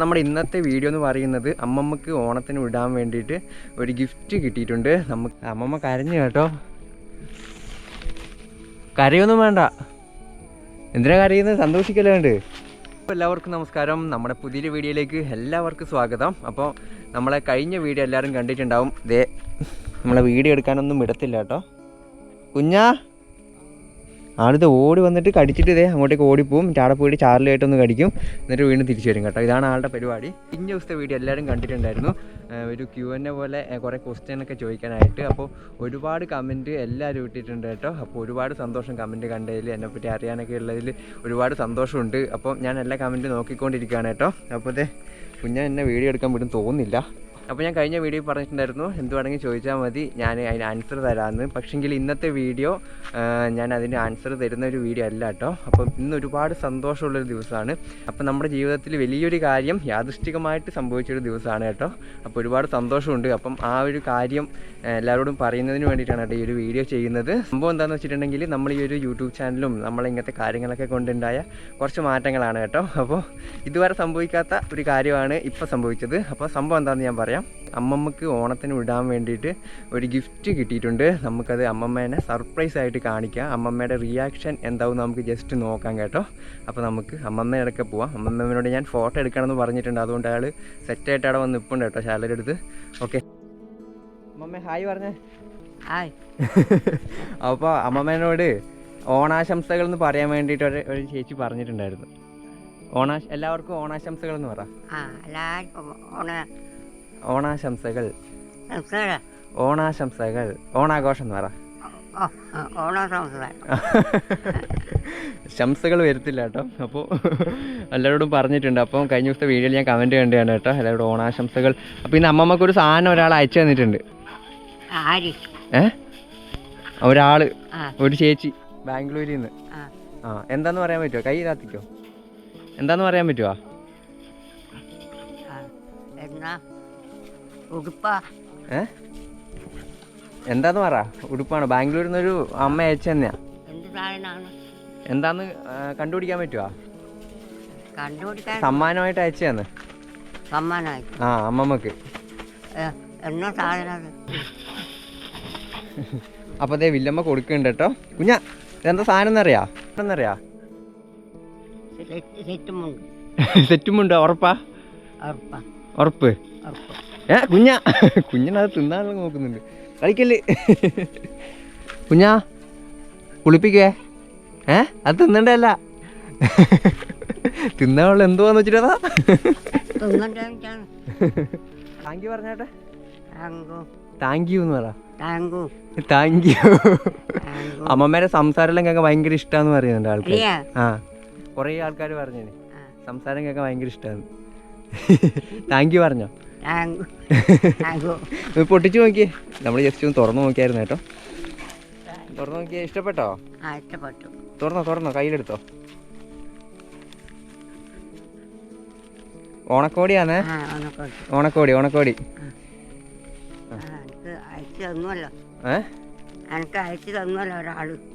നമ്മുടെ ഇന്നത്തെ വീഡിയോ എന്ന് പറയുന്നത് അമ്മമ്മക്ക് ഓണത്തിന് വിടാൻ വേണ്ടിയിട്ട് ഒരു ഗിഫ്റ്റ് കിട്ടിയിട്ടുണ്ട്. നമുക്ക് അമ്മമ്മ കരഞ്ഞു കേട്ടോ. കരയൊന്നും വേണ്ട. എന്തിനാ കരയുന്നത് സന്തോഷിക്കല്ലേ അപ്പോൾ എല്ലാവർക്കും നമസ്കാരം. നമ്മുടെ പുതിയൊരു വീഡിയോയിലേക്ക് എല്ലാവർക്കും സ്വാഗതം. അപ്പോൾ നമ്മളെ കഴിഞ്ഞ വീഡിയോ എല്ലാവരും കണ്ടിട്ടുണ്ടാവും. ദേ നമ്മളെ വീഡിയോ എടുക്കാനൊന്നും വിടത്തില്ല കേട്ടോ. കുഞ്ഞാ ആളിത് ഓടി വന്നിട്ട് കടിച്ചിട്ട് ഇതേ അങ്ങോട്ടേക്ക് ഓടിപ്പോവും. ചാടെ പോയിട്ട് ചാറിലായിട്ടൊന്ന് കടിക്കും. എന്നിട്ട് വീണ്ടും തിരിച്ചു വരും കേട്ടോ. ഇതാണ് ആളുടെ പരിപാടി. ഇന്ന ദിവസത്തെ വീഡിയോ എല്ലാവരും കണ്ടിട്ടുണ്ടായിരുന്നു. ഒരു ക്യു എന്നെ പോലെ കുറേ ക്വസ്റ്റ്യൻ ഒക്കെ ചോദിക്കാനായിട്ട്. അപ്പോൾ ഒരുപാട് കമന്റ് എല്ലാവരും ഇട്ടിട്ടുണ്ട് കേട്ടോ. അപ്പോൾ ഒരുപാട് സന്തോഷം കമന്റ് കണ്ടതിൽ എന്നെപ്പറ്റി അറിയാനൊക്കെ ഉള്ളതിൽ ഒരുപാട് സന്തോഷമുണ്ട്. അപ്പോൾ ഞാൻ എല്ലാ കമന്റും നോക്കിക്കൊണ്ടിരിക്കുകയാണ് കേട്ടോ. അപ്പോൾ അതെ കുഞ്ഞാൻ എന്നെ വീഡിയോ എടുക്കാൻ വിടും തോന്നുന്നില്ല. അപ്പോൾ ഞാൻ കഴിഞ്ഞ വീഡിയോ പറഞ്ഞിട്ടുണ്ടായിരുന്നു എന്ത് വേണമെങ്കിൽ ചോദിച്ചാൽ മതി ഞാൻ അതിന് ആൻസർ തരാമെന്ന് പക്ഷെങ്കിൽ ഇന്നത്തെ വീഡിയോ ഞാൻ അതിന് ആൻസർ തരുന്ന ഒരു വീഡിയോ അല്ല കേട്ടോ. അപ്പം ഇന്ന് ഒരുപാട് സന്തോഷമുള്ളൊരു ദിവസമാണ്. അപ്പം നമ്മുടെ ജീവിതത്തിൽ വലിയൊരു കാര്യം യാദൃഷ്ടികമായിട്ട് സംഭവിച്ചൊരു ദിവസമാണ് കേട്ടോ. അപ്പോൾ ഒരുപാട് സന്തോഷമുണ്ട്. അപ്പം ആ ഒരു കാര്യം എല്ലാവരോടും പറയുന്നതിന് വേണ്ടിയിട്ടാണ് കേട്ടോ ഈ ഒരു വീഡിയോ ചെയ്യുന്നത്. സംഭവം എന്താണെന്ന് വെച്ചിട്ടുണ്ടെങ്കിൽ നമ്മൾ ഈ ഒരു യൂട്യൂബ് ചാനലും നമ്മൾ ഇങ്ങനത്തെ കാര്യങ്ങളൊക്കെ കൊണ്ടുണ്ടായ കുറച്ച് മാറ്റങ്ങളാണ് കേട്ടോ. അപ്പോൾ ഇതുവരെ സംഭവിക്കാത്ത ഒരു കാര്യമാണ് ഇപ്പോൾ സംഭവിച്ചത്. അപ്പോൾ സംഭവം എന്താണെന്ന് ഞാൻ പറയാം. അമ്മമ്മക്ക് ഓണത്തിന് വിടാൻ വേണ്ടിയിട്ട് ഒരു ഗിഫ്റ്റ് കിട്ടിയിട്ടുണ്ട്. നമുക്കത് അമ്മമ്മേനെ സർപ്രൈസ് ആയിട്ട് കാണിക്കാം. അമ്മമ്മയുടെ റിയാക്ഷൻ എന്താവും നമുക്ക് ജസ്റ്റ് നോക്കാം കേട്ടോ. അപ്പോൾ നമുക്ക് അമ്മമ്മയുടെ പോവാം. അമ്മമ്മേനോട് ഞാൻ ഫോട്ടോ എടുക്കണമെന്ന് പറഞ്ഞിട്ടുണ്ട്. അതുകൊണ്ട് അയാൾ സെറ്റായിട്ട് അവിടെ വന്ന് നിൽപ്പുണ്ട് കേട്ടോ ശാലയുടെ അടുത്ത്. ഓക്കെ അമ്മമ്മ ഹായ് പറഞ്ഞേ. ഹായ് അപ്പോൾ അമ്മമ്മേനോട് ഓണാശംസകൾ എന്ന് പറയാൻ വേണ്ടിയിട്ട് ഒരു ചേച്ചി പറഞ്ഞിട്ടുണ്ടായിരുന്നു. ഓണാ എല്ലാവർക്കും ഓണാശംസകൾ എന്ന് പറ. എല്ലാവർക്കും ഓണ ഓണാശംസകൾ. ഓണാശംസകൾ. ഓണാഘോഷം എന്ന് പറ. ശംസകൾ വരത്തില്ല കേട്ടോ. അപ്പോൾ എല്ലാവരോടും പറഞ്ഞിട്ടുണ്ട്. അപ്പം കഴിഞ്ഞ ദിവസത്തെ വീഡിയോയിൽ ഞാൻ കമന്റ് കണ്ടാണ് കേട്ടോ. എല്ലാവരോടും ഓണാശംസകൾ. അപ്പോൾ ഇന്ന് അമ്മമ്മക്ക് ഒരു സാധനം ഒരാൾ അയച്ചു തന്നിട്ടുണ്ട്. ഏ? ഒരാൾ ഒരു ചേച്ചി. ബാംഗ്ലൂരിൽ നിന്ന്. ആ. എന്താന്ന് പറയാൻ പറ്റുമോ കൈ താത്തിക്കോ. എന്താന്ന് പറയാൻ പറ്റുമോ എന്നാ? ഏ? എന്താന്ന് പറ. ഉടുപ്പാണ്. ബാംഗ്ലൂരിൽ നിന്നൊരു അമ്മ അയച്ചു തന്നെയാ. എന്താന്ന് കണ്ടുപിടിക്കാൻ പറ്റുമോ കണ്ടുപിടിക്കാൻ സമ്മാനമായിട്ട് അയച്ചു തന്നെ. ആ അമ്മമ്മക്ക്. അപ്പൊ അതേ വില്ലമ്മ കൊടുക്കുന്നുണ്ട് കേട്ടോ. കുഞ്ഞ ഇതെന്താ സാധനം എന്നറിയാ? എന്നറിയാ സെറ്റ് സെറ്റുമുണ്ട്. ഉറപ്പ. ഉറപ്പ്. ഉറപ്പ്. ഏ കുഞ്ഞ. കുഞ്ഞിനത് തിന്നാനുള്ള നോക്കുന്നുണ്ട് കളിക്കല്ലേ. കുഞ്ഞാ കുളിപ്പിക്കേ. ഏ അത് തിന്നണ്ടല്ല. തിന്നാനുള്ള എന്തുവാന്ന് വെച്ചിട്ടാ താങ്ക് യു പറഞ്ഞാട്ടെ. താങ്ക് യു എന്ന് പറ. താങ്ക് യു അമ്മമ്മേരെ സംസാരം കേൾക്കാൻ ഭയങ്കര ഇഷ്ടമാന്ന് പറയുന്നുണ്ട് ആൾക്കാർ ആ കുറേ ആൾക്കാർ പറഞ്ഞു സംസാരം കേൾക്കാൻ ഭയങ്കര ഇഷ്ടമാണ് താങ്ക് യു പറഞ്ഞോ. പൊട്ടിച്ചു നോക്കിയേ. നമ്മൾ ജസ്റ്റ് ഒന്ന് തുറന്നു നോക്കിയായിരുന്നു കേട്ടോ. തുറന്നു നോക്കിയേ. ഇഷ്ടപ്പെട്ടോ? തുറന്നോ തുറന്നോ. കയ്യിലെടുത്തോ. ഓണക്കോടിയാണേ ഓണക്കോടി. ഓണക്കോടി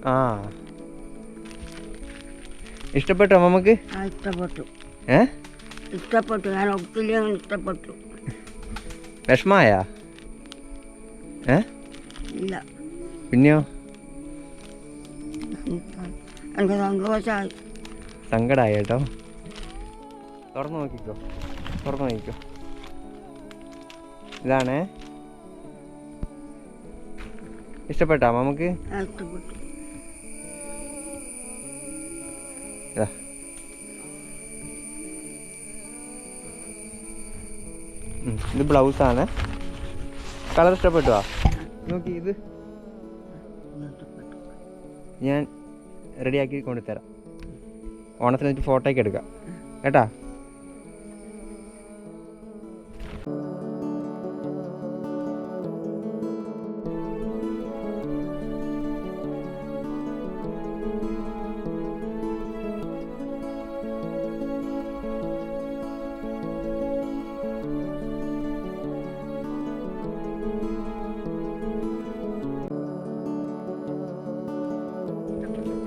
ആ ഇഷ്ടപ്പെട്ടോ നമുക്ക് ഇഷ്ടപ്പെട്ടു. ഏ? ഇഷ്ടപ്പെട്ടു. ഞാൻ ഒത്തിരി ഇഷ്ടപ്പെട്ടു. വിഷമായ ഏ? ഇല്ല. പിന്നെയോ? എനിക്ക് സന്തോഷമായി സങ്കടമായി കേട്ടോ. തുറന്നു നോക്കിക്കോ. തുറന്നു നോക്കിക്കോ. ഇതാണേ. ഇഷ്ടപ്പെട്ടാ നമുക്ക് ഇഷ്ടപ്പെട്ടു. ഇത് ആണ് കളർ ഇഷ്ടപ്പെട്ടോ നോക്കി ഇത്. ഞാൻ റെഡിയാക്കി കൊണ്ടുതരാം ഓണത്തിന് വെച്ച് ഫോട്ടോയ്ക്ക് എടുക്കാം. കേട്ടാ?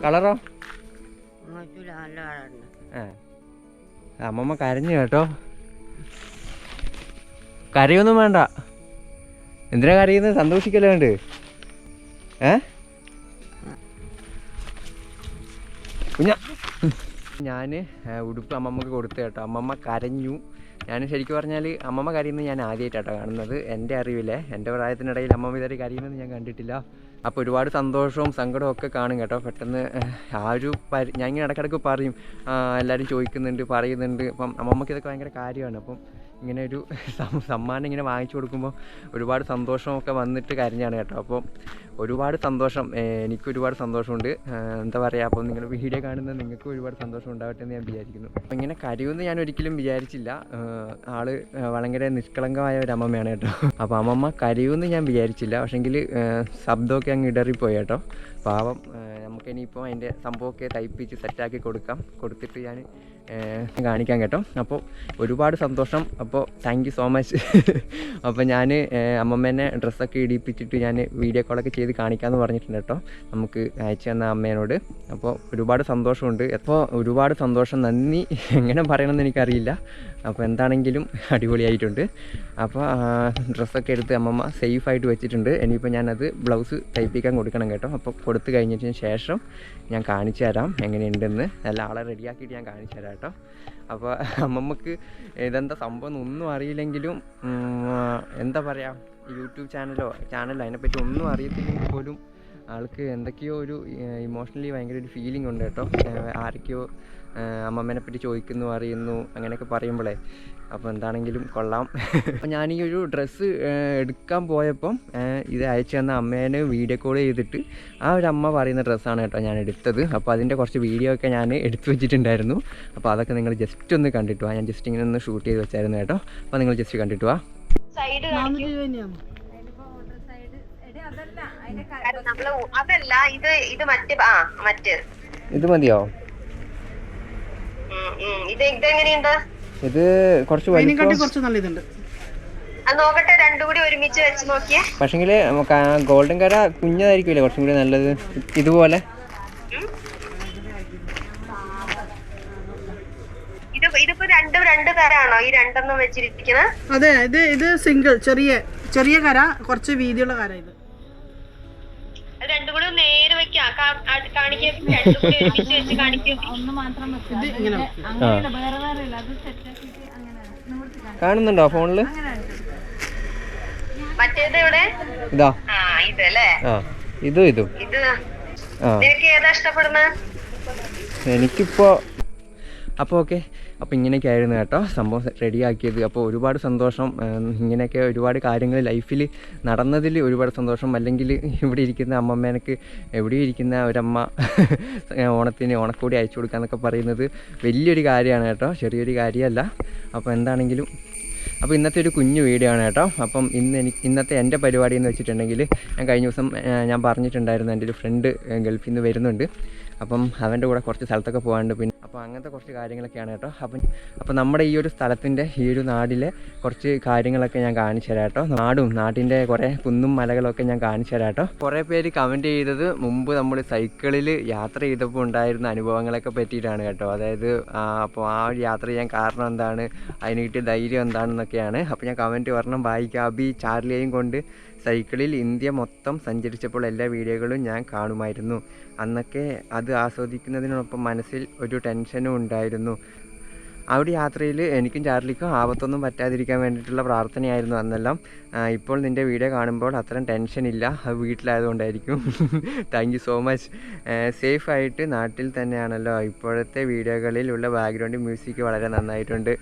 കളറോ? ആ. അമ്മമ്മ കരഞ്ഞു കേട്ടോ. കരയൊന്നും വേണ്ട. എന്തിനാ കരയുന്നത് സന്തോഷിക്കല്ലേ വേണ്ട? ഏ? കുഞ്ഞ. ഞാൻ ഉടുപ്പ് അമ്മമ്മക്ക് കൊടുത്തു കേട്ടോ. അമ്മമ്മ കരഞ്ഞു. ഞാൻ ശരിക്കും പറഞ്ഞാൽ അമ്മമ്മ കരയുന്നത് ഞാൻ ആദ്യമായിട്ടാട്ടോ കാണുന്നത്. എന്റെ അറിവില്ലേ എന്റെ പ്രായത്തിനിടയിൽ അമ്മമ്മ ഇതുവരെ കരയുന്നത് ഞാൻ കണ്ടിട്ടില്ല. അപ്പോൾ ഒരുപാട് സന്തോഷവും സങ്കടവും ഒക്കെ കാണും കേട്ടോ. പെട്ടെന്ന് ആ ഒരു പരി ഞാൻ ഇങ്ങനെ ഇടയ്ക്കിടയ്ക്ക് പറയും. എല്ലാവരും ചോദിക്കുന്നുണ്ട് പറയുന്നുണ്ട്. അപ്പം അമ്മമ്മക്ക് ഇതൊക്കെ ഭയങ്കര കാര്യമാണ്. അപ്പം ഇങ്ങനെ ഒരു സമ്മാനം ഇങ്ങനെ വാങ്ങിച്ചു കൊടുക്കുമ്പോൾ ഒരുപാട് സന്തോഷമൊക്കെ വന്നിട്ട് കരഞ്ഞാണ് കേട്ടോ. അപ്പോൾ ഒരുപാട് സന്തോഷം എനിക്ക് ഒരുപാട് സന്തോഷമുണ്ട്. എന്താ പറയുക അപ്പോൾ നിങ്ങൾ വീഡിയോ കാണുന്ന നിങ്ങൾക്ക് ഒരുപാട് സന്തോഷം ഉണ്ടാവട്ടെ എന്ന് ഞാൻ വിചാരിക്കുന്നു. അപ്പോൾ ഇങ്ങനെ കരയുമെന്ന് ഞാൻ ഒരിക്കലും വിചാരിച്ചില്ല. ആൾ വളരെ നിഷ്കളങ്കമായ ഒരു അമ്മമ്മയാണ് കേട്ടോ. അപ്പോൾ അമ്മമ്മ കരയുമെന്ന് ഞാൻ വിചാരിച്ചില്ല. പക്ഷേങ്കിൽ ശബ്ദമൊക്കെ അങ്ങ് ഇടറിപ്പോയി കേട്ടോ. പാവം നമുക്ക് ഇനിയിപ്പോൾ അതിന്റെ സംഭവമൊക്കെ തയ്പ്പിച്ച് സെറ്റാക്കി കൊടുക്കാം. കൊടുത്തിട്ട് ഞാൻ കാണിക്കാൻ കാണിക്കാം കേട്ടോ. അപ്പോൾ ഒരുപാട് സന്തോഷം. അപ്പോൾ താങ്ക് സോ മച്ച് അപ്പോൾ ഞാൻ അമ്മമ്മേനെ ഡ്രസ്സൊക്കെ ഇടിപ്പിച്ചിട്ട് ഞാൻ വീഡിയോ കോളൊക്കെ ചെയ്ത് കാണിക്കാമെന്ന് പറഞ്ഞിട്ടുണ്ട് കേട്ടോ. നമുക്ക് അയച്ചു തന്ന അമ്മേനോട്. അപ്പോൾ ഒരുപാട് സന്തോഷമുണ്ട്. അപ്പോൾ ഒരുപാട് സന്തോഷം. നന്ദി. എങ്ങനെ പറയണമെന്ന് എനിക്കറിയില്ല. അപ്പോൾ എന്താണെങ്കിലും അടിപൊളിയായിട്ടുണ്ട്. അപ്പോൾ ഡ്രസ്സൊക്കെ എടുത്ത് അമ്മമ്മ സേഫായിട്ട് വെച്ചിട്ടുണ്ട്. ഇനിയിപ്പോൾ ഞാനത് ബ്ലൗസ് തയ്പ്പിക്കാൻ കൊടുക്കണം കേട്ടോ. അപ്പോൾ കൊടുത്തു കഴിഞ്ഞതിന് ശേഷം ഞാൻ കാണിച്ചു തരാം എങ്ങനെയുണ്ടെന്ന്. നല്ല ആളെ റെഡിയാക്കിയിട്ട് ഞാൻ കാണിച്ചു തരാം കേട്ടോ. അപ്പോൾ അമ്മമ്മക്ക് ഇതെന്താ സംഭവം ഒന്നും അറിയില്ലെങ്കിലും എന്താ പറയുക യൂട്യൂബ് ചാനലോ ചാനലോ അതിനെപ്പറ്റി ഒന്നും അറിയത്തില്ലെങ്കിൽ പോലും ആൾക്ക് എന്തൊക്കെയോ ഒരു ഇമോഷണലി ഭയങ്കര ഒരു ഫീലിംഗ് ഉണ്ട് കേട്ടോ. ആരൊക്കെയോ അമ്മമ്മേനെ പറ്റി ചോദിക്കുന്നു അറിയുന്നു അങ്ങനെയൊക്കെ പറയുമ്പോഴേ അപ്പോൾ എന്താണെങ്കിലും കൊള്ളാം. അപ്പോൾ ഞാൻ ഈ ഒരു ഡ്രസ്സ് എടുക്കാൻ പോയപ്പം ഇത് അയച്ചു തന്ന അമ്മേനെ വീഡിയോ കോൾ ചെയ്തിട്ട് ആ ഒരു അമ്മ പറയുന്ന ഡ്രസ്സാണ് കേട്ടോ ഞാൻ എടുത്തത്. അപ്പോൾ അതിന്റെ കുറച്ച് വീഡിയോ ഒക്കെ ഞാൻ എടുത്തു വെച്ചിട്ടുണ്ടായിരുന്നു. അപ്പോൾ അതൊക്കെ നിങ്ങൾ ജസ്റ്റ് ഒന്ന് കണ്ടിട്ട് വാ. ഞാൻ ജസ്റ്റ് ഇങ്ങനെ ഒന്ന് ഷൂട്ട് ചെയ്ത് വെച്ചായിരുന്നു കേട്ടോ. അപ്പോൾ നിങ്ങൾ ജസ്റ്റ് കണ്ടിട്ട് വാ. സൈഡ് നമ്മൾ അതല്ല ഇത് ഇത് മറ്റേ ആ മറ്റ്. ഇത് മതിയോ. ഇത് ഇതെങ്ങനെയുണ്ട്? ഇത് കുറച്ച് കുറച്ച് നല്ല ഇതുണ്ട്. നോക്കട്ടെ രണ്ടും കൂടി ഒരുമിച്ച് വെച്ച് നോക്കിയേ. പക്ഷെങ്കിൽ ഗോൾഡൻ കര കുഞ്ഞതായിരിക്കില്ലേ കുറച്ചും കൂടി നല്ലത്? ഇതുപോലെ. അതെ ഇത് ഇത് സിംഗിൾ ചെറിയ ചെറിയ കര കുറച്ച് വീതിയുള്ള കര ഇത്. രണ്ടും കൂടി ഒന്ന് നേരെ വെക്കാം. കാണിക്കും. രണ്ടും കൂടി ഒരുമിച്ച് വെച്ച് കാണിക്കും. ഇത് ഇങ്ങനെ വെക്കും. ആ. കാണുന്നുണ്ടോ ഫോണിൽ? മറ്റേത് ഇതാ. ആ ഇതല്ലേ ആ ഇതും ഇതും. ഇത് ആ. നിനക്ക് ഏതാ ഇഷ്ടപ്പെടുന്നത്? എനിക്കിപ്പോൾ അപ്പോൾ ഓക്കെ. അപ്പോൾ ഇങ്ങനെയൊക്കെ ആയിരുന്നു കേട്ടോ. സംഭവം റെഡിയാക്കിയത്. അപ്പോൾ ഒരുപാട് സന്തോഷം. ഇങ്ങനെയൊക്കെ ഒരുപാട് കാര്യങ്ങൾ ലൈഫിൽ നടന്നതിൽ ഒരുപാട് സന്തോഷം. അല്ലെങ്കിൽ ഇവിടെ ഇരിക്കുന്ന അമ്മമ്മേനക്ക് എവിടെ ഇരിക്കുന്ന ഒരമ്മ ഓണത്തിന് ഓണക്കോടി അയച്ചു കൊടുക്കുക എന്നൊക്കെ പറയുന്നത് വലിയൊരു കാര്യമാണ് കേട്ടോ. ചെറിയൊരു കാര്യമല്ല. അപ്പോൾ എന്താണെങ്കിലും അപ്പോൾ ഇന്നത്തെ ഒരു കുഞ്ഞു വീഡിയോ ആണ് കേട്ടോ. അപ്പം ഇന്ന് എനിക്ക് ഇന്നത്തെ എന്റെ പരിപാടി എന്ന് വെച്ചിട്ടുണ്ടെങ്കിൽ ഞാൻ കഴിഞ്ഞ ദിവസം ഞാൻ പറഞ്ഞിട്ടുണ്ടായിരുന്നു എന്റെ ഒരു ഫ്രണ്ട് ഗൾഫിൽ നിന്ന് വരുന്നുണ്ട്. അപ്പം അവന്റെ കൂടെ കുറച്ച് സ്ഥലത്തൊക്കെ പോകാണ്ട് പിന്നെ അപ്പോൾ അങ്ങനത്തെ കുറച്ച് കാര്യങ്ങളൊക്കെയാണ് കേട്ടോ. അപ്പം അപ്പോൾ നമ്മുടെ ഈ ഒരു സ്ഥലത്തിന്റെ ഈ ഒരു നാടിലെ കുറച്ച് കാര്യങ്ങളൊക്കെ ഞാൻ കാണിച്ചു തരാം കേട്ടോ. നാടും നാട്ടിന്റെ കുറേ കുന്നും മലകളൊക്കെ ഞാൻ കാണിച്ചു തരാം കേട്ടോ. കുറേ പേര് കമന്റ് ചെയ്തത് മുമ്പ് നമ്മൾ സൈക്കിളിൽ യാത്ര ചെയ്തപ്പോൾ ഉണ്ടായിരുന്ന അനുഭവങ്ങളൊക്കെ പറ്റിയിട്ടാണ് കേട്ടോ. അതായത് അപ്പോൾ ആ ഒരു യാത്ര ചെയ്യാൻ കാരണം എന്താണ്? അതിന് കിട്ടിയ ധൈര്യം എന്താണെന്നൊക്കെയാണ്. അപ്പോൾ ഞാൻ കമന്റ് ഒരെണ്ണം വായിക്കാം അബി ചാർലിയെയും കൊണ്ട് സൈക്കിളിൽ ഇന്ത്യ മൊത്തം സഞ്ചരിച്ചപ്പോൾ എല്ലാ വീഡിയോകളും ഞാൻ കാണുമായിരുന്നു. അന്നൊക്കെ അത് ആസ്വദിക്കുന്നതിനോടൊപ്പം മനസ്സിൽ ഒരു ടെൻഷനും ഉണ്ടായിരുന്നു. ആ ഒരു യാത്രയിൽ എനിക്കും ചാർലിക്കും ആപത്തൊന്നും പറ്റാതിരിക്കാൻ വേണ്ടിയിട്ടുള്ള പ്രാർത്ഥനയായിരുന്നു അന്നെല്ലാം. ഇപ്പോൾ നിന്റെ വീഡിയോ കാണുമ്പോൾ അത്രയും ടെൻഷൻ ഇല്ല. വീട്ടിലായതുകൊണ്ടായിരിക്കും. Thank you so much safe ആയിട്ട് നാട്ടിൽ തന്നെയാണല്ലോ. ഇപ്പോഴത്തെ വീഡിയോകളിലുള്ള ബാക്ക്ഗ്രൗണ്ട് മ്യൂസിക് വളരെ നന്നായിട്ടുണ്ട്.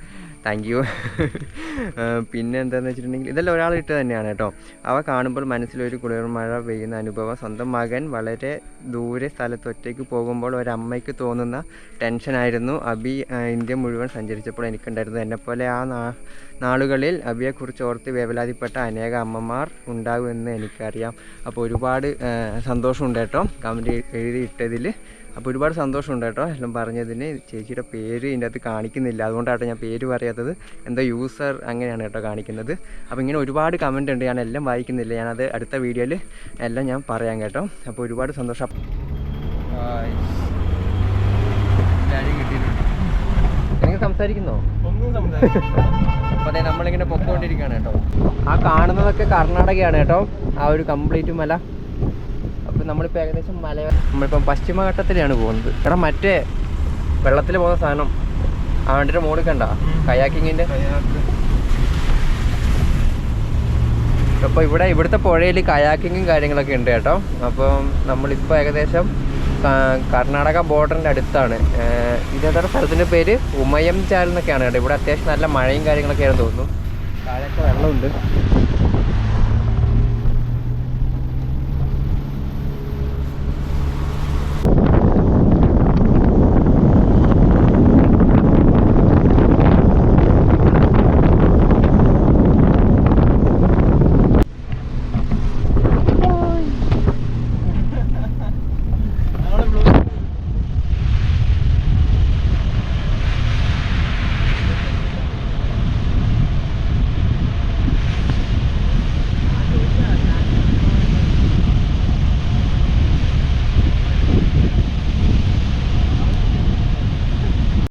താങ്ക് യു പിന്നെ എന്താണെന്ന് വെച്ചിട്ടുണ്ടെങ്കിൽ ഇതെല്ലാം ഒരാൾ ഇട്ട് തന്നെയാണ് കേട്ടോ. അവ കാണുമ്പോൾ മനസ്സിലൊരു കുളിർമഴ പെയ്യുന്ന അനുഭവം. സ്വന്തം മകൻ വളരെ ദൂരെ സ്ഥലത്ത് ഒറ്റയ്ക്ക് പോകുമ്പോൾ ഒരമ്മയ്ക്ക് തോന്നുന്ന ടെൻഷനായിരുന്നു അബി ഇന്ത്യ മുഴുവൻ സഞ്ചരിച്ചപ്പോൾ എനിക്കുണ്ടായിരുന്നത് എന്നെപ്പോലെ ആ നാളുകളിൽ അബിയെക്കുറിച്ച് ഓർത്ത് വേവലാതിപ്പെട്ട അനേക അമ്മമാർ ഉണ്ടാകുമെന്ന് എനിക്കറിയാം. അപ്പോൾ ഒരുപാട് സന്തോഷമുണ്ട് കേട്ടോ. കമന്റ് എഴുതിയിട്ടതിൽ. അപ്പോൾ ഒരുപാട് സന്തോഷമുണ്ട് കേട്ടോ എല്ലാം പറഞ്ഞതിന്. ചേച്ചിയുടെ പേര് ഇതിന്റെ അകത്ത് കാണിക്കുന്നില്ല. അതുകൊണ്ടാട്ടോ ഞാൻ പേര് പറയാത്തത്. എന്തോ യൂസർ അങ്ങനെയാണ് കേട്ടോ കാണിക്കുന്നത്. അപ്പോൾ ഇങ്ങനെ ഒരുപാട് കമന്റ് ഉണ്ട്. ഞാൻ എല്ലാം വായിക്കുന്നില്ല. ഞാനത് അടുത്ത വീഡിയോയിൽ എല്ലാം ഞാൻ പറയാം കേട്ടോ. അപ്പോൾ ഒരുപാട് സന്തോഷം. എനിക്ക് സംസാരിക്കുന്നോ? അപ്പോൾ നമ്മളിങ്ങനെ പൊക്കോണ്ടിരിക്കുകയാണ് കേട്ടോ. ആ കാണുന്നതൊക്കെ കർണാടകയാണ് കേട്ടോ. ആ ഒരു കംപ്ലീറ്റ് മല. അപ്പോൾ നമ്മളിപ്പോൾ ഏകദേശം മല നമ്മളിപ്പം പശ്ചിമഘട്ടത്തിലാണ് പോകുന്നത്. എടാ മറ്റേ വെള്ളത്തിൽ പോകുന്ന സാധനം. ആ വണ്ടിയുടെ മോളിൽ കണ്ട കയാക്കിങ്ങിന്റെ അപ്പോൾ ഇവിടെ ഇവിടുത്തെ പുഴയിൽ കയാക്കിങ്ങും കാര്യങ്ങളൊക്കെ ഉണ്ട് കേട്ടോ. അപ്പം നമ്മളിപ്പോൾ ഏകദേശം കർണാടക ബോർഡറിന്റെ അടുത്താണ്. ഇതേതാണ് സ്ഥലത്തിന്റെ പേര്? ഉമയം ചാൽ എന്നൊക്കെയാണ് കേട്ടോ. ഇവിടെ അത്യാവശ്യം നല്ല മഴയും കാര്യങ്ങളൊക്കെയാണ് തോന്നുന്നു. താഴെ വെള്ളമുണ്ട്.